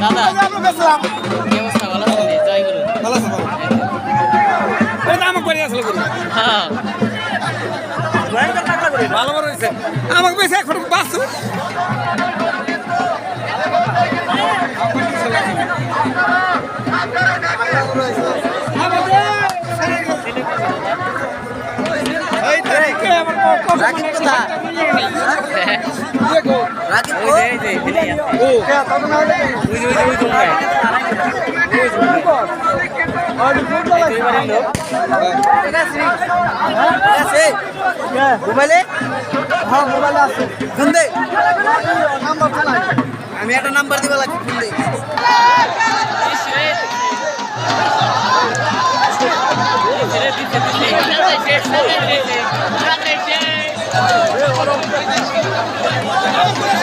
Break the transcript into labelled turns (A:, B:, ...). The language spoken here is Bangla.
A: দাদা কি অবস্থা? ভালো আছেন? জয় গুরু।
B: ভালো আছে ভালো এটা আমাকে করে আসলে করুন
A: হ্যাঁ।
B: ভালো বড় হয়েছে আমাকে বেশি এখন বাসু
C: রাকিব মোবাইলে হ্যাঁ আছে আমি একটা নাম্বার দিব লাগবে।
A: Bravo!